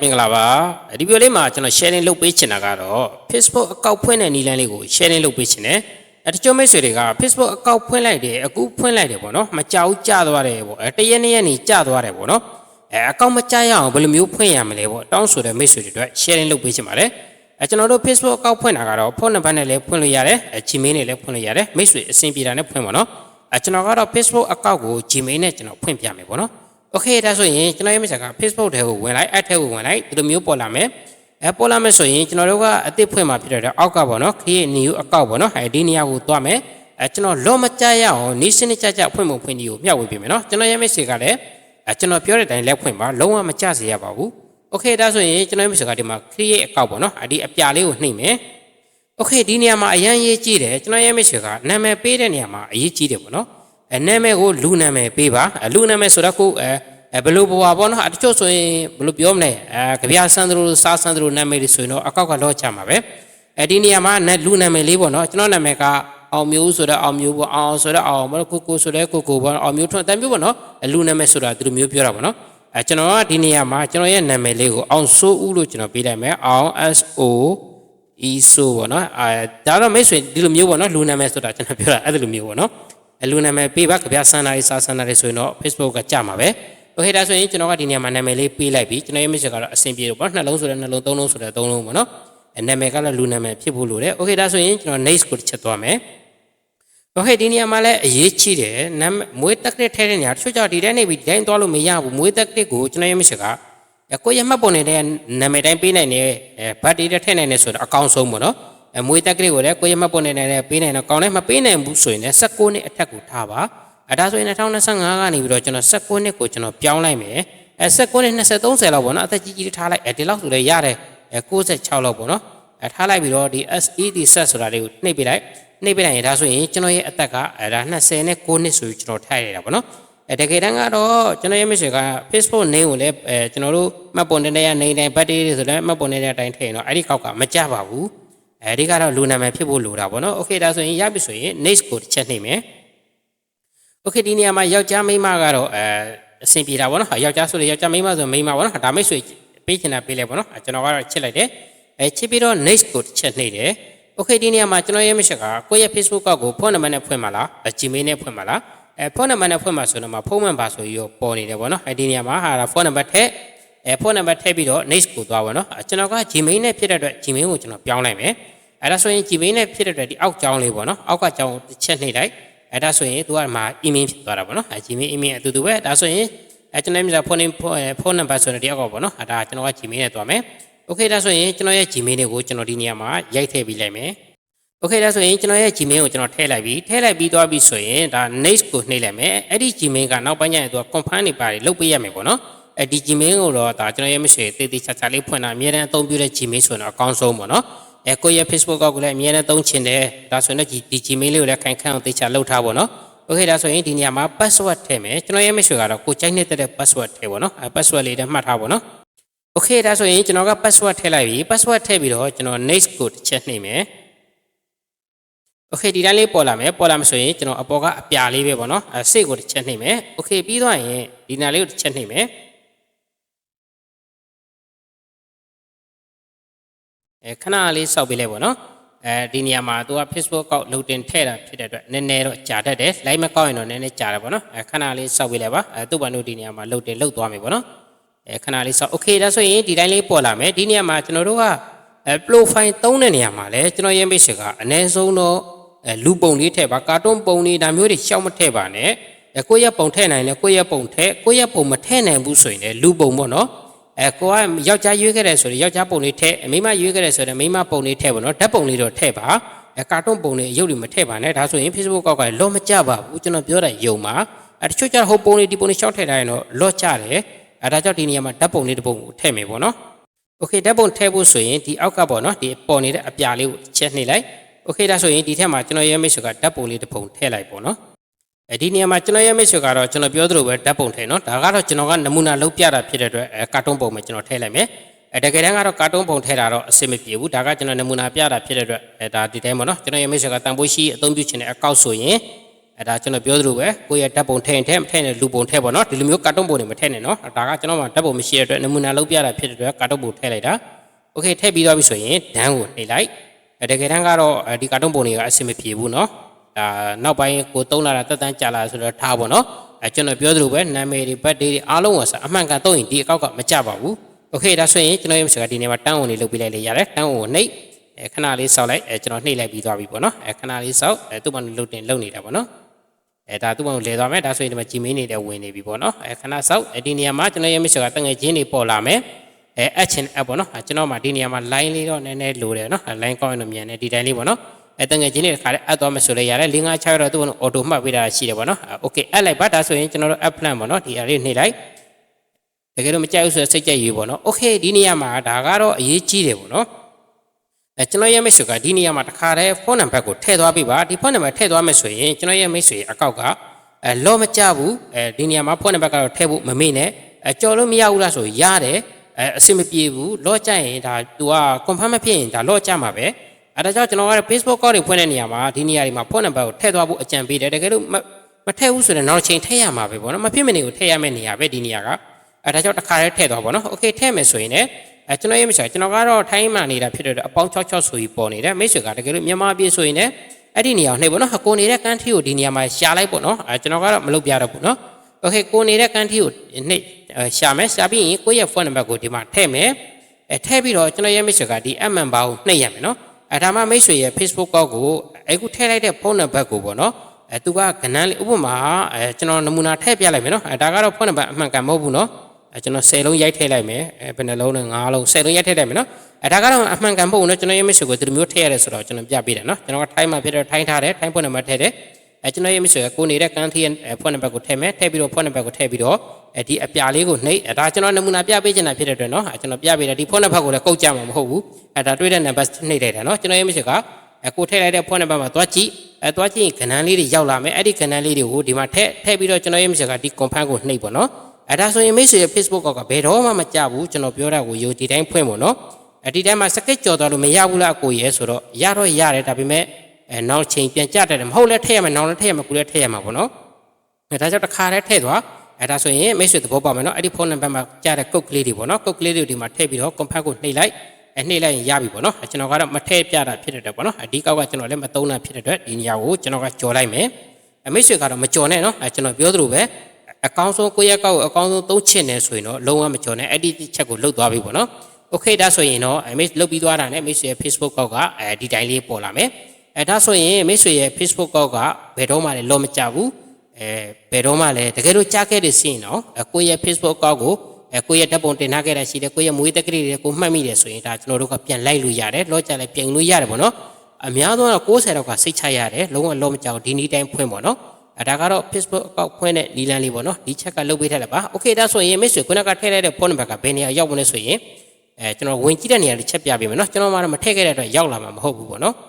မင်္ဂလာပါဒီဗီဒီယိုလေးမှာကျွန်တော် sharing လုပ်ပေးချင်တာကတော့ Facebook အကောင့်ဖွင့်တဲ့နည်းလမ်းလေးကို sharing လုပ်ပေးချင်တယ်အဲတချို့မိတ်ဆွေတွေက Facebook အကောင့်ဖွင့်လိုက်တယ်အခုဖွင့်လိုက်တယ်ပေါ့နော်မကြောက်ကြသွားတယ်ပေါ့အဲတရက်နှစ်ရက်နေကြသွားတယ်ပေါ့နော်အဲအကောင့်မကြရအောင်ဘယ်လိုမျိုးဖွင့်ရမလဲပေါ့တောင်းဆိုတဲ့မိတ်ဆွေတွေအတွက် sharing လုပ်ပေးချင်ပါတယ်အဲကျွန်တော်တို့ Facebook အကောင့်ဖွင့်တာကတော့ဖုန်းနံပါတ်နဲ့လည်းဖွင့်လို့ရတယ်အဲ Gmail နဲ့လည်းဖွင့်လို့ရတယ်မိတ်ဆွေအဆင်ပြေတာနဲ့ဖွင့်ပါနော်အဲကျွန်တော်ကတော့ Facebook အကောင့်ကို Gmail နဲ့ကျွန်တော်ဖွင့်ပြမယ်ပေါ့နော် โอเคဒါဆိုရင်ကျွန်တော်ရဲ့မိတ်ဆာက Facebook ထဲကိုဝင်လိုက် add ထဲကိုဝင်လိုက်ဒီလိုမျိုးပေါ်လာမယ်အဲပေါ်လာမယ်ဆိုရင်ကျွန်တော်တို့ကအသစ်ဖွင့်มาဖြစ်တဲ့အောက်ကပေါ့နော် create new account ပေါ့နော်အဲဒီနေရာကိုသွားမယ်အဲကျွန်တော်လောမကြရအောင်နီးစနစ်ကြကြဖွင့်ဖို့ဖွင့်ဒီကိုမျှဝေပေးမယ်နော်ကျွန်တော်ရဲ့မိတ်ဆွေကလည်းအဲကျွန်တော်ပြောတဲ့အတိုင်းလက်ဖွင့်ပါလုံးဝမကြစေရပါဘူးโอเคဒါဆိုရင်ကျွန်တော်ရဲ့မိတ်ဆွေကဒီမှာ create account ပေါ့နော်အဲဒီအပြာလေးကိုနှိမ့်မယ် โอเคဒီနေရာမှာအရန်ရေးကြည့်တယ်ကျွန်တော်ရဲ့မိတ်ဆွေကနာမည်ပေးတဲ့နေရာမှာအရေးကြီးတယ်ပေါ့နော် အဲနာမည်ကိုလူနာမည်ပေးပါအဲလူနာမည်ဆိုတော့ကိုအဲအဲဘယ်လိုဘဝပေါ့နော်အတချို့ဆိုရင်ဘယ်လိုပြောမလဲအဲကြပြဆန်းသူတို့စားဆန်းသူတို့နာမည်တွေဆိုရင်တော့အကောက်ကလောချမှာပဲအဲဒီနေရာမှာနာလူနာမည်လေးပေါ့နော်ကျွန်တော်နာမည်ကအောင်မျိုးဆိုတော့အောင်မျိုးပေါ့အောင်ဆိုတော့အောင်ပေါ့ကိုကိုဆိုတော့ကိုကိုပေါ့အောင်မျိုးထွန်းအတန်မျိုးပေါ့နော်အဲလူနာမည်ဆိုတာသူတို့မျိုးပြောတာပေါ့နော်အဲကျွန်တော်ကဒီနေရာမှာကျွန်တော်ရဲ့နာမည်လေးကိုအောင်ဆိုးဦးလို့ကျွန်တော်ပေးလိုက်မယ်အောင် S O ဤဆိုပေါ့နော်အဲဒါတော့မိတ်ဆွေဒီလိုမျိုးပေါ့နော်လူနာမည်ဆိုတာကျွန်တော်ပြောတာအဲ့ဒီလိုမျိုးပေါ့နော် အဲလူနာမည်ပေးပါကြပြဆန္ဒရေးစာဆန္ဒရေးဆိုရင်တော့ Facebook ကကြမှာပဲโอเคဒါဆိုရင်ကျွန်တော်ကဒီနေရာမှာနာမည်လေးပေးလိုက်ပြီကျွန်တော်ရဲ့မိတ်ဆွေကတော့အဆင်ပြေတော့ပေါ့နှလုံးဆိုတဲ့နှလုံးသုံးလုံးဆိုတဲ့သုံးလုံးပေါ့နော်အဲနာမည်ကလည်းလူနာမည်ဖြစ်ဖို့လိုတယ်โอเคဒါဆိုရင်ကျွန်တော် next ကိုတစ်ချက်သွားမယ်โอเคဒီနေရာမှာလည်းအရေးကြီးတယ်နာမည်မွေးတက်တဲ့ထဲတဲ့နေရာတချို့ကြောင့်ဒီတိုင်းနေပြီးဒီတိုင်းသွားလို့မရဘူးမွေးတက်တဲ့ကိုကျွန်တော်ရဲ့မိတ်ဆွေက အဲကိုရမှတ်ပုံနေတဲ့နာမည်တိုင်းပေးနိုင်တဲ့အဲဘတ်တီတဲ့ထည့်နိုင်တဲ့ဆိုတော့အကောင့်ဆုံးပေါ့နော် အဲမွေးတက်ကလေးကိုလည်းကိုရမှတ်ပုံနေတဲ့ပေးနိုင်တော့ကောင်းလည်းမပေးနိုင်ဘူးဆိုရင်လည်း16နှစ်အထက်ကိုထားပါအဲဒါဆိုရင်2025ကနေပြီးတော့ကျွန်တော်16နှစ်ကိုကျွန်တော်ပြောင်းလိုက်မယ်အဲ16နှစ်20 30လောက်ပေါ့နော်အသက်ကြီးကြီးထားလိုက်အဲဒီလောက်ဆိုလည်းရတယ်အဲ66လောက်ပေါ့နော်အဲထားလိုက်ပြီးတော့ဒီ SED set ဆိုတာလေးကိုနှိပ်ပေးလိုက်နှိပ်ပေးလိုက်ရင်ဒါဆိုရင်ကျွန်တော်ရဲ့အသက်ကအဲဒါ20နဲ့9နှစ်ဆိုပြီးကျွန်တော်ထားရတာပေါ့နော်အဲတကယ်တမ်းကတော့ကျွန်တော်ရဲ့မိတ်ဆွေက Facebook name ကိုလည်းအဲကျွန်တော်တို့မှတ်ပုံတင်တဲ့ရနေတိုင်း birthday တွေဆိုလည်းမှတ်ပုံတင်တဲ့အတိုင်းထည့်ရင်တော့အဲ့ဒီကောက်ကမကြပါဘူး အဲဒီကတော့လူနာမည်ဖြစ်ဖို့လိုတာပေါ့နော်โอเคဒါဆိုရင်ရပြီဆိုရင် next ကိုတစ်ချက်နှိပ်မယ်โอเคဒီနေရာမှာယောက်ျားမိန်းမကတော့အဲအဆင်ပြေတာပေါ့နော်ဟာယောက်ျားဆိုရင်ယောက်ျားမိန်းမဆိုရင်မိန်းမပေါ့နော်ဟာဒါမိတ်ဆွေပေးချင်တာပေးလိုက်ပေါ့နော်ဟာကျွန်တော်ကတော့ချစ်လိုက်တယ်အဲချစ်ပြီးတော့ next ကိုတစ်ချက်နှိပ်တယ်โอเคဒီနေရာမှာကျွန်တော်ရဲ့မိတ်ဆွေကကိုယ့်ရဲ့ Facebook ကောက်ကိုဖုန်းနံပါတ်နဲ့ဖွင့်ပါလား Gmail နဲ့ဖွင့်ပါလား အဲဖုန်းနံပါတ်နဲ့ဖွင့်မှာဆိုတော့မှဖုန်းမှန်ပါဆိုပြီးတော့ပေါ်နေတယ်ပေါ့နော်အဲဒီနေရာမှာဟာဖုန်းနံပါတ်ထည့် အဲဖုန်းနံပါတ်ထည့်ပြီးတော့ next ကိုသွားပါနော်အဲကျွန်တော်က Gmail နဲ့ဖြစ်တဲ့အတွက် Gmail ကိုကျွန်တော်ပြောင်းလိုက်မယ်အဲဒါဆိုရင် Gmail နဲ့ဖြစ်တဲ့အတွက်ဒီအောက်ကြောင်းလေးပေါ့နော်အောက်ကကြောင်းတစ်ချက်နှိပ်လိုက်အဲဒါဆိုရင်သူကမှ email ဖြစ်သွားတာပေါ့နော်အဲ Gmail email အတူတူပဲဒါဆိုရင်အဲကျွန်တော်မြင်ဖုန်းဖုန်းနံပါတ်ဆိုတဲ့ဒီအောက်ကပေါ့နော်အဲဒါကျွန်တော်က Gmail နဲ့သွားမယ် Okay ဒါဆိုရင်ကျွန်တော်ရဲ့ Gmail တွေကိုကျွန်တော်ဒီနေရာမှာရိုက်ထည့်ပေးလိုက်မယ် โอเคဒါဆိုရင်ကျွန်တော်ရဲ့ Gmail ကိုကျွန်တော်ထည့်လိုက်ပြီထည့်လိုက်ပြီးသွားပြီဆိုရင်ဒါ next ကိုနှိပ်လိုက်မယ်အဲ့ဒီ Gmail ကနောက်ပိုင်းကျရင်သူက confirm နေပါတယ်လုတ်ပေးရမယ်ပေါ့နော် အဲ့ဒီ Gmail ကိုတော့ဒါကျွန်တော်ရဲ့မရှိတေးသေးချာချာလေးဖွင့်တာအများအားအသုံးပြုတဲ့ Gmail ဆိုတော့အကောင်းဆုံးပေါ့နော်အဲကိုယ့်ရဲ့ Facebook ကောက်ကိုလည်းအများအားသုံးချင်တယ်ဒါဆိုရင်တော့ဒီ Gmail လေးကိုလည်းခိုင်ခန့်အောင်တေချာလုတ်ထားပေါ့နော်โอเคဒါဆိုရင်ဒီနေရာမှာ password ထည့်မယ်ကျွန်တော်ရဲ့မရှိကတော့ကိုကြိုက်နေတဲ့ password ထည့်ပေါ့နော်အဲ password လေးနဲ့မှတ်ထားပေါ့နော်โอเคဒါဆိုရင်ကျွန်တော်က password ထည့်လိုက်ပြီ password ထည့်ပြီးတော့ကျွန်တော် next ကိုတစ်ချက်နှိပ်မယ် โอเคဒီတိုင်းလေးပေါ်လာမယ်ပေါ်လာမယ်ဆိုရင်ကျွန်တော်အပေါ်ကအပြာလေးပဲပေါ့နော်အဲစိတ်ကိုတစ်ချက်နှိပ်မယ်โอเคပြီးသွားရင်ဒီနာလေးကိုတစ်ချက်နှိပ်မယ် အဲခဏလေးစောက်ပေးလိုက်ပေါ့နော်အဲဒီနေရာမှာသူက Facebook ကောက် loading ထည့်တာဖြစ်တဲ့အတွက်နည်းနည်းတော့ကြာတတ်တယ် line မကောက်ရင်တော့နည်းနည်းကြာတယ်ပေါ့နော်အဲခဏလေးစောက်ပေးလိုက်ပါအဲသူ့ဘာလို့ဒီနေရာမှာ loading လောက်သွားမယ်ပေါ့နော်အဲခဏလေးစောက် okay ဒါဆိုရင်ဒီတိုင်းလေးပေါ်လာမယ်ဒီနေရာမှာကျွန်တော်တို့က profile သုံးတဲ့နေရာမှာလဲကျွန်တော်ရဲ့ page ကအနည်းဆုံးတော့လူပုံလေးထည့်ပါကာတွန်းပုံလေးဒါမျိုးတွေရှောက်မထည့်ပါနဲ့ကိုယ့်ရဲ့ပုံထည့်နိုင်လဲကိုယ့်ရဲ့ပုံထည့်ကိုယ့်ရဲ့ပုံမထည့်နိုင်ဘူးဆိုရင်လည်းလူပုံပေါ့နော် အဲကိုကယောက်ျားရွေးခဲ့တယ်ဆိုရင်ယောက်ျားပုံလေးထည့်မိန်းမရွေးခဲ့တယ်ဆိုရင်မိန်းမပုံလေးထည့်ပေါ့နော်ဓာတ်ပုံလေးတော့ထည့်ပါအဲကာတွန်းပုံလေးရုပ်တွေမထည့်ပါနဲ့ဒါဆိုရင် Facebook ကောက်ကလောမကြပါဘူးကျွန်တော်ပြောတာယုံပါအဲတချို့ကျတော့ဟိုပုံလေးဒီပုံလေးရှောက်ထည့်ထားရင်တော့လော့ကြတယ်အဲဒါကြောင့်ဒီနေရာမှာဓာတ်ပုံလေးတစ်ပုံကိုထည့်မယ်ပေါ့နော်โอเคဓာတ်ပုံထည့်ဖို့ဆိုရင်ဒီအောက်ကပေါ့နော်ဒီပေါ်နေတဲ့အပြာလေးကိုချက်နှိပ်လိုက် โอเคဒါဆိုရင်ဒီထက်မှာကျွန်တော်ရဲ့မိတ်ဆွေကဓာတ်ပုံလေးတစ်ပုံထည့်လိုက်ပေါ့နော် အဲဒီနေရာမှာကျွန်တော်ရဲ့မိတ်ဆွေကတော့ကျွန်တော်ပြောသလိုပဲဓာတ်ပုံထည့်နော်ဒါကတော့ကျွန်တော်ကနမူနာလုပ်ပြတာဖြစ်တဲ့အတွက်အဲကာတွန်းပုံပဲကျွန်တော်ထည့်လိုက်မယ်အဲတကယ်တမ်းကတော့ကာတွန်းပုံထည့်တာတော့အဆင်မပြေဘူးဒါကကျွန်တော်နမူနာပြတာဖြစ်တဲ့အတွက်အဲဒါဒီတိုင်းပေါ့နော်ကျွန်တော်ရဲ့မိတ်ဆွေကတန်ဖိုးရှိအသုံးပြုချင်တဲ့အကောက်ဆိုရင် အဲဒါကျွန်တော်ပြောသလိုပဲကိုယ့်ရဲ့ဓာတ်ပုံထည့်ရင်ထည့်မထည့်ရင်လူပုံထည့်ပေါ့နော်ဒီလိုမျိုးကာတွန်းပုံတွေမထည့်နဲ့နော်ဒါကကျွန်တော်မှဓာတ်ပုံမရှိတဲ့အတွက်နမူနာလုပ်ပြတာဖြစ်တဲ့အတွက်ကာတွန်းပုံထည့်လိုက်တာโอเคထည့်ပြီးသွားပြီဆိုရင်ဒန်းကိုနှိပ်လိုက်အဲတကယ်တမ်းကတော့ဒီကာတွန်းပုံတွေကအဆင်မပြေဘူးနော် ဒါနောက်ပိုင်းကိုတုံးလာတာတက်တန်းကြာလာဆိုတော့ထားပေါ့နော်အဲကျွန်တော်ပြောသလိုပဲနာမည်တွေဘတ်ဒေးတွေအားလုံးကစအမှန်ကန်တော့ရင်ဒီအကောက်ကမကြပါဘူးโอเคဒါဆိုရင်ကျွန်တော်ရဲ့ဆိုကဒီနေ့မှာတန်းဝင်လေးလုပ်ပြလိုက်လေရတယ်တန်းဝင်ကိုနှိပ်အဲခဏလေးစောက်လိုက်အဲကျွန်တော်နှိပ်လိုက်ပြီးသွားပြီပေါ့နော်အဲခဏလေးစောက်အဲသူ့ဘာလို့လုတ်တင်လုတ်နေတာပေါ့နော် အဲဒါသူ့ဘောင်လဲသွားမယ်ဒါဆိုရင်ဒီမှာဂျီမင်းနေတဲ့ဝင်နေပြီပေါ့နော်အဲခဏဆောက်အဲဒီနေရာမှာကျွန်တော်ရဲ့ mission ကတငယ်ချင်းတွေပေါ်လာမယ်အဲ action app ပေါ့နော်အဲကျွန်တော်မှာဒီနေရာမှာ line လေးတော့နည်းနည်းလိုတယ်နော် line ကောင်းရင်တော့မြန်တယ်ဒီတိုင်းလေးပေါ့နော် အဲတငယ်ချင်းတွေခါလဲအပ်သွားမယ်ဆိုလဲရတယ်၄၅6တော့သူ့ဘောင် auto မှတ်ပေးတာရှိတယ်ပေါ့နော် okay အပ်လိုက်ပါဒါဆိုရင်ကျွန်တော်တို့ app plan ပေါ့နော်ဒီအရေးနှိပ်လိုက်တကယ်လို့မကြိုက်ဘူးဆိုတော့စိတ်ကြိုက်ရေးပေါ့နော် okay ဒီနေရာမှာဒါကတော့အရေးကြီးတယ်ပေါ့နော်အဲကျွန်တော်ရဲ့မိတ်ဆွေကဒီနေရာမှာတခါတည်းဖုန်းနံပါတ်ကိုထည့်သွားပေးပါဒီဖုန်းနံပါတ်ထည့်သွားမယ်ဆိုရင်ကျွန်တော်ရဲ့မိတ်ဆွေအကောက်ကအဲလောမကြဘူးအဲဒီနေရာမှာဖုန်းနံပါတ်ကတော့ထည့်ဖို့မမေ့နဲ့အဲကြော်လို့မရဘူးလားဆိုရတယ်အဲအဆင်မပြေဘူးလော့ကြရင်ဒါ तू က confirm မဖြစ်ရင်ဒါလော့ကြမှာပဲ အဲဒါကြောင့်ကျွန်တော်က Facebook ကောက်တွေဖွင့်တဲ့နေရာမှာဒီနေရာတွေမှာဖုန်းနံပါတ်ကိုထည့်သွားဖို့အကြံပေးတယ်တကယ်လို့မမထည့်ဘူးဆိုရင်နောက်တစ်ချိန်ထည့်ရမှာပဲပေါ့နော်မဖြစ်မနေကိုထည့်ရမယ့်နေရာပဲဒီနေရာကအဲဒါကြောင့်တစ်ခါတည်းထည့်သွားပါတော့โอเคထည့်မယ်ဆိုရင်လည်း အဲကျွန်တော်ရေးမချာကျွန်တော်ကတော့ထိုင်းမှနေတာဖြစ်တဲ့အတွက်အပေါင်း66ဆိုပြီးပေါ်နေတယ်မိတ်ဆွေကတကယ်လို့မြန်မာပြည်ဆိုရင်လည်းအဲ့ဒီနေရာကိုနှိပ်ပေါ့နော်ကိုနေတဲ့ကန်းထီကိုဒီနေရာမှာရှာလိုက်ပေါ့နော်အဲကျွန်တော်ကတော့မလုပ်ပြတော့ဘူးနော်โอเคကိုနေတဲ့ကန်းထီကိုနှိပ်ရှာမယ်ရှာပြီးရင်ကိုယ့်ရဲ့ဖုန်းနံပါတ်ကိုဒီမှာထည့်မယ်အဲထည့်ပြီးတော့ကျွန်တော်ရဲ့မိတ်ဆွေကဒီ app member ကိုနှိပ်ရမယ်နော် အဲဒါမှမိတ်ဆွေရဲ့ Facebook ကောက်ကိုအခုထည့်လိုက်တဲ့ဖုန်းနံပါတ်ကိုပေါ့နော်အဲသူကကဏ္ဍလေးဥပမာအဲကျွန်တော်နမူနာထည့်ပြလိုက်မယ်နော်အဲဒါကတော့ဖုန်းနံပါတ်အမှန်ကန်မဟုတ်ဘူးနော်အဲကျွန်တော်10လုံးရိုက်ထည့်လိုက်မယ်အဲဘယ်နှလုံးနဲ့9လုံး10လုံးရိုက်ထည့်လိုက်မယ်နော်အဲဒါကတော့အမှန်ကန်ဖို့နော်ကျွန်တော်ရဲ့မိတ်ဆွေကိုဒီလိုမျိုးထည့်ရတယ်ဆိုတော့ကျွန်တော်ပြပေးတယ်နော်ကျွန်တော်ကထိုင်းမှာဖြစ်တော့ထိုင်းထားတယ်ထိုင်းဖုန်းနံပါတ်ထည့်တယ် အဲကျွန်တော်ရဲ့မိတ်ဆွေကကိုနေတဲ့ကန်းသီးရဲ့ဖုန်းနံပါတ်ကိုထည့်မယ်ထည့်ပြီးတော့ဖုန်းနံပါတ်ကိုထည့်ပြီးတော့အဲဒီအပြာလေးကိုနှိပ်အဲဒါကျွန်တော်နမူနာပြပေးချင်တာဖြစ်တဲ့အတွက်နော်အဲကျွန်တော်ပြပေးတယ်ဒီဖုန်းနံပါတ်ကိုလည်းကုတ်ကြမှာမဟုတ်ဘူးအဲဒါတွေ့တဲ့နံပါတ်နှိပ်လိုက်တာနော်ကျွန်တော်ရဲ့မိတ်ဆွေကအဲကိုထည့်လိုက်တဲ့ဖုန်းနံပါတ်မှာသွားကြည့်အဲသွားကြည့်ရင်ကဏ္ဍလေးတွေရောက်လာမယ်အဲ့ဒီကဏ္ဍလေးတွေကိုဒီမှာထည့်ထည့်ပြီးတော့ကျွန်တော်ရဲ့မိတ်ဆွေကဒီ confirm ကိုနှိပ်ပေါ့နော်အဲဒါဆိုရင်မိတ်ဆွေရဲ့ Facebook ကောက်ကဘယ်တော့မှမကြဘူးကျွန်တော်ပြောတာကိုယုံဒီတိုင်းဖွင့်ပေါ့နော်အဒီတိုင်းမှာစကစ်ကြော်သွားလို့မရဘူးလားအကိုရဲ့ဆိုတော့ရတော့ရတယ်ဒါပေမဲ့ အဲနောက်ချိန်ပြန်ကြတယ်မဟုတ်လဲထည့်ရမယ်နောက်လည်းထည့်ရမယ်ကိုလည်းထည့်ရမှာပေါ့နော်အဲဒါကြောင့်တစ်ခါတည်းထည့်သွားအဲဒါဆိုရင်မိတ်ဆွေသဘောပေါက်မယ်နော်အဲ့ဒီဖုန်းနံပါတ်မှာကြားတဲ့ကုတ်ကလေးတွေပေါ့နော်ကုတ်ကလေးတွေဒီမှာထည့်ပြီးတော့ confirm ကိုနှိပ်လိုက်အဲနှိပ်လိုက်ရင်ရပြီပေါ့နော်ကျွန်တော်ကတော့မထည့်ပြတာဖြစ်တဲ့အတွက်ပေါ့နော်အဒီကောက်ကကျွန်တော်လည်းမသုံးတာဖြစ်တဲ့အတွက်ဒီနေရာကိုကျွန်တော်ကကြော်လိုက်မယ်အမိတ်ဆွေကတော့မကြော်နဲ့နော်အဲကျွန်တော်ပြောသလိုပဲအကောင်းဆုံးကိုယ့်ရဲ့ကောက်ကိုအကောင်းဆုံးသုံးချင်တယ်ဆိုရင်တော့လုံးဝမကြော်နဲ့အဲ့ဒီချက်ကိုလုတ်သွားပြီပေါ့နော်။ Okay ဒါဆိုရင်တော့မိတ်လုတ်ပြီးသွားတာနဲ့မိတ်ဆွေရဲ့ Facebook ကောက်ကအဲဒီတိုင်းလေးပေါ်လာမယ်။ အဲဒါဆိုရင်မိတ်ဆွေရဲ့ Facebook ကောက်ကဘယ်တော့မှလည်းလောမကြဘူး။အဲဘယ်တော့မှလည်းတကယ်လို့ကြားခဲ့တယ်စီရင်တော့ကိုယ့်ရဲ့ Facebook ကောက်ကိုအဲကိုယ့်ရဲ့ဓာတ်ပုံတင်ထားခဲ့တာရှိတယ်ကိုယ့်ရဲ့မွေးတက်ကလေးတွေကိုမှတ်မိတယ်ဆိုရင်ဒါကျွန်တော်တို့ကပြန်လိုက်လို့ရတယ်လောကြလည်းပြင်လို့ရတယ်ပေါ့နော်။အများဆုံးတော့60တော့ကစိတ်ချရတယ်လုံးဝလောမကြောက်ဒီနေ့တိုင်းဖွင့်ပေါ့နော်။အဲဒါကတော့ Facebook အကောင့်ဖွင့်တဲ့နီလန်းလေးပေါ့နော်ဒီချက်ကလုတ်ပေးထားလိုက်ပါ။ Okay ဒါဆိုရင်မိတ်ဆွေခုနကထည့်လိုက်တဲ့ဖုန်းနံပါတ်ကဘယ်နေရာရောက်မလဲဆိုရင်အဲကျွန်တော်ဝင်ကြည့်တဲ့နေရာလေးချက်ပြပေးမယ်နော်ကျွန်တော်မှတော့မထည့်ခဲ့တဲ့အတွက်ရောက်လာမှာမဟုတ်ဘူးပေါ့နော်။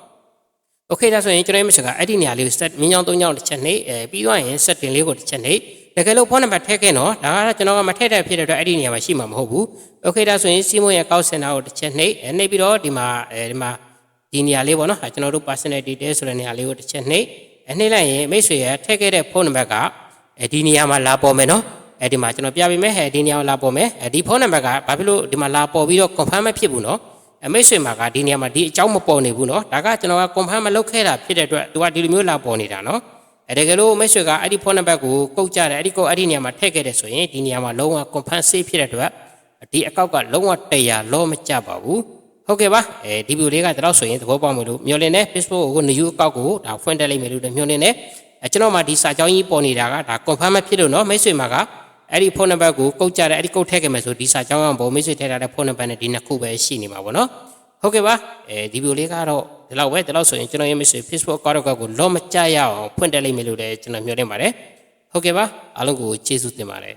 Okay ဒါဆိုရင်ကျွန်တော်မိတ်ဆွေကအဲ့ဒီနေရာလေးကို set မြင်းချောင်း၃ချောင်းတစ်ချက်နှိပ်အဲပြီးသွားရင် setting လေးကိုတစ်ချက်နှိပ်တကယ်လို့ဖုန်းနံပါတ်ထည့်ခဲ့တော့ဒါကတော့ကျွန်တော်ကမထည့်တဲ့ဖြစ်တဲ့အတွက်အဲ့ဒီနေရာမှာရှိမှာမဟုတ်ဘူး။ Okay ဒါဆိုရင်စီမွန်ရဲ့ကောက်စင်တာကိုတစ်ချက်နှိပ်အဲနှိပ်ပြီးတော့ဒီမှာအဲဒီမှာဒီနေရာလေးပေါ့နော်ကျွန်တော်တို့ personal detail ဆိုတဲ့နေရာလေးကိုတစ်ချက်နှိပ်အနှိမ့်လိုက်ရင်မိတ်ဆွေရထည့်ခဲ့တဲ့ဖုန်းနံပါတ်ကအဲဒီနေရာမှာလာပေါ်မယ်နော်အဲဒီမှာကျွန်တော်ပြပေးမယ်အဲဒီနေရာမှာလာပေါ်မယ်အဲဒီဖုန်းနံပါတ်ကဘာဖြစ်လို့ဒီမှာလာပေါ်ပြီးတော့ confirm မဖြစ်ဘူးနော် အမိတ်ဆွေမှာကဒီနေရာမှာဒီအကြောင်းမပေါ်နေဘူးနော်ဒါကကျွန်တော်က confirm မလုပ်ခဲ့တာဖြစ်တဲ့အတွက်သူကဒီလိုမျိုးလာပေါ်နေတာနော်အဲတကယ်လို့မိတ်ဆွေကအဲ့ဒီဖုန်းနံပါတ်ကိုကုတ်ကြတယ်အဲ့ဒီကုတ်အဲ့ဒီနေရာမှာထည့်ခဲ့တယ်ဆိုရင်ဒီနေရာမှာလုံးဝ confirm save ဖြစ်တဲ့အတွက်ဒီအကောက်ကလုံးဝတရားလောမကျပါဘူးဟုတ်ကဲ့ပါအဲဒီဗီဒီယိုလေးကတတော့ဆိုရင်သဘောပေါက်မယ်လို့မျှော်လင့်နေ Facebook ကို new အကောက်ကိုဒါဖွင့်တက်လိုက်မယ်လို့မျှော်လင့်နေအဲကျွန်တော်မှဒီစာကြောင်းကြီးပေါ်နေတာကဒါ confirm မဖြစ်လို့เนาะမိတ်ဆွေမှာက အဲ့ဒီဖုန်းနံပါတ်ကိုကုတ်ကြတယ်အဲ့ဒီကုတ်ထည့်ခဲ့မယ်ဆိုဒီစာကြောင်းကပုံမိတ်ဆွေထည့်ထားတဲ့ဖုန်းနံပါတ်နဲ့ဒီနှစ်ခုပဲရှိနေမှာပေါ့နော်ဟုတ်ကဲ့ပါအဲဒီဗီဒီယိုလေးကတော့ဒီလောက်ပဲဒီလောက်ဆိုရင်ကျွန်တော်ရဲ့မိတ်ဆွေ Facebook အကောင့်ကိုလောမကြရအောင်ဖွင့်တက်လိုက်မယ်လို့လည်းကျွန်တော်မျှော်လင့်ပါတယ်ဟုတ်ကဲ့ပါအားလုံးကိုကျေးဇူးတင်ပါတယ်